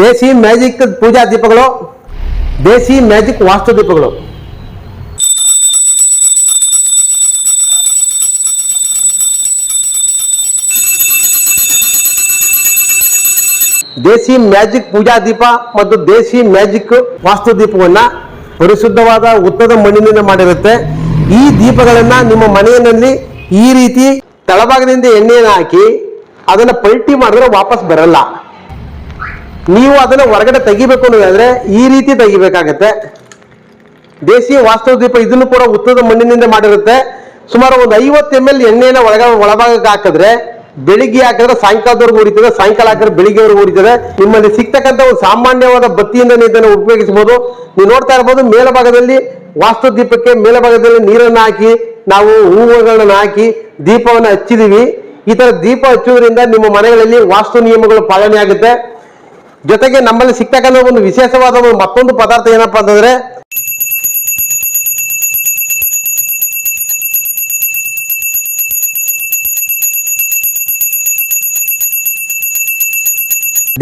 ದೇಸಿ magic ಪೂಜಾ ದೀಪಗಳು ದೇಸಿ magic ವಾಸ್ತು ದೀಪಗಳು. ದೇಸಿ magic ಪೂಜಾ ದೀಪ ಮತ್ತು ದೇಸಿ ಮ್ಯಾಜಿಕ್ ವಾಸ್ತು ದೀಪವನ್ನ ಪರಿಶುದ್ಧವಾದ ಉತ್ತದ ಮಣ್ಣಿನಿಂದ ಮಾಡಿರುತ್ತೆ. ಈ ದೀಪಗಳನ್ನ ನಿಮ್ಮ ಮನೆಯಲ್ಲಿ ಈ ರೀತಿ ತಳಭಾಗದಿಂದ ಎಣ್ಣೆಯನ್ನು ಹಾಕಿ ಅದನ್ನ ಪಲ್ಟಿ ಮಾಡಿದ್ರೆ ವಾಪಸ್ ಬರಲ್ಲ. ನೀವು ಅದನ್ನ ಹೊರಗಡೆ ತೆಗಿಬೇಕು ಅನ್ನೋದಾದ್ರೆ ಈ ರೀತಿ ತೆಗಿಬೇಕಾಗತ್ತೆ. ದೇಸಿ ವಾಸ್ತವ ದೀಪ ಇದನ್ನು ಕೂಡ ಉತ್ತದ ಮಣ್ಣಿನಿಂದ ಮಾಡಿರುತ್ತೆ. ಸುಮಾರು ಒಂದು ಐವತ್ತು ಎಂ ಎಲ್ ಎಣ್ಣೆನ ಒಳಗ ಒಳಭಾಗಕ್ಕೆ ಹಾಕಿದ್ರೆ ಬೆಳಿಗ್ಗೆ ಹಾಕಿದ್ರೆ ಸಾಯಂಕಾಲದವರೆಗೂ ಉರಿತದೆ, ಸಾಯಂಕಾಲ ಹಾಕಿದ್ರೆ ಬೆಳಿಗ್ಗೆವರೆಗೂ ಉರಿತದೆ. ನಿಮ್ಮಲ್ಲಿ ಸಿಗ್ತಕ್ಕಂಥ ಒಂದು ಸಾಮಾನ್ಯವಾದ ಬತ್ತಿಯಿಂದ ಇದನ್ನು ಉಪಯೋಗಿಸಬಹುದು. ನೀವು ನೋಡ್ತಾ ಇರ್ಬೋದು ಮೇಲಭಾಗದಲ್ಲಿ ವಾಸ್ತು ದೀಪಕ್ಕೆ ಮೇಲಭಾಗದಲ್ಲಿ ನೀರನ್ನು ಹಾಕಿ, ನಾವು ಹೂವುಗಳನ್ನ ಹಾಕಿ ದೀಪವನ್ನು ಹಚ್ಚಿದೀವಿ. ಈ ತರ ದೀಪ ಹಚ್ಚುವುದರಿಂದ ನಿಮ್ಮ ಮನೆಗಳಲ್ಲಿ ವಾಸ್ತು ನಿಯಮಗಳು ಪಾಲನೆ ಆಗುತ್ತೆ. ಜೊತೆಗೆ ನಮ್ಮಲ್ಲಿ ಸಿಗ್ತಕ್ಕಂಥ ಒಂದು ವಿಶೇಷವಾದ ಒಂದು ಮತ್ತೊಂದು ಪದಾರ್ಥ ಏನಪ್ಪಾ ಅಂತಂದ್ರೆ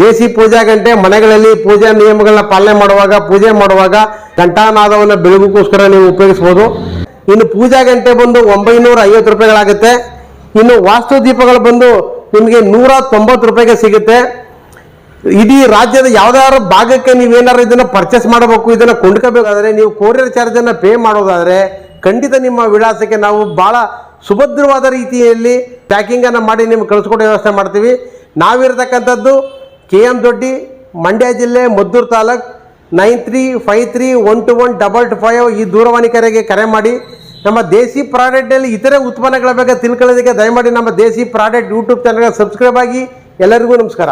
ದೇಸಿ ಪೂಜಾ ಗಂಟೆ, ಮನೆಗಳಲ್ಲಿ ಪೂಜಾ ನಿಯಮಗಳನ್ನ ಪಾಲನೆ ಮಾಡುವಾಗ, ಪೂಜೆ ಮಾಡುವಾಗ ಘಂಟಾನಾದವನ್ನು ಬೆಳಗುಕ್ಕೋಸ್ಕರ ನೀವು ಉಪಯೋಗಿಸಬಹುದು ಇನ್ನು ಪೂಜಾ ಗಂಟೆ ಬಂದು ಒಂಬೈನೂರ ಐವತ್ತು ರೂಪಾಯಿಗಳಾಗುತ್ತೆ. ಇನ್ನು ವಾಸ್ತು ದೀಪಗಳು ಬಂದು ನಿಮಗೆ ನೂರ ತೊಂಬತ್ತು ರೂಪಾಯಿಗೆ ಸಿಗುತ್ತೆ. ಇಡೀ ರಾಜ್ಯದ ಯಾವ್ದಾದ್ರು ಭಾಗಕ್ಕೆ ನೀವೇನಾರು ಇದನ್ನ ಪರ್ಚೇಸ್ ಮಾಡಬೇಕು, ಇದನ್ನ ಕೊಂಡ್ಕೋಬೇಕಾದ್ರೆ ನೀವು ಕೊರಿಯರ್ ಚಾರ್ಜ್ ಅನ್ನ ಪೇ ಮಾಡೋದಾದ್ರೆ ಖಂಡಿತ ನಿಮ್ಮ ವಿಳಾಸಕ್ಕೆ ನಾವು ಬಹಳ ಸುಭದ್ರವಾದ ರೀತಿಯಲ್ಲಿ ಪ್ಯಾಕಿಂಗ್ ಅನ್ನ ಮಾಡಿ ನಿಮ್ಗೆ ಕಳಿಸ್ಕೊಡೋ ವ್ಯವಸ್ಥೆ ಮಾಡ್ತೀವಿ. ನಾವಿರ್ತಕ್ಕಂಥದ್ದು ಕೆ ಎಂ ದೊಡ್ಡಿ, ಮಂಡ್ಯ ಜಿಲ್ಲೆ, Maddur taluk nine three five three one two one double two five ಈ ದೂರವಾಣಿ ಕರೆಗೆ ಕರೆ ಮಾಡಿ. ನಮ್ಮ ದೇಸಿ ಪ್ರಾಡಕ್ಟ್ನಲ್ಲಿ ಇತರೆ ಉತ್ಪನ್ನಗಳ ಬಗ್ಗೆ ತಿಳ್ಕೊಳ್ಳೋದಕ್ಕೆ ದಯಮಾಡಿ ನಮ್ಮ ದೇಸಿ ಪ್ರಾಡಕ್ಟ್ ಯೂಟ್ಯೂಬ್ ಚಾನಲ್ಗೆ ಸಬ್ಸ್ಕ್ರೈಬ್ ಆಗಿ ಎಲ್ಲರಿಗೂ ನಮಸ್ಕಾರ.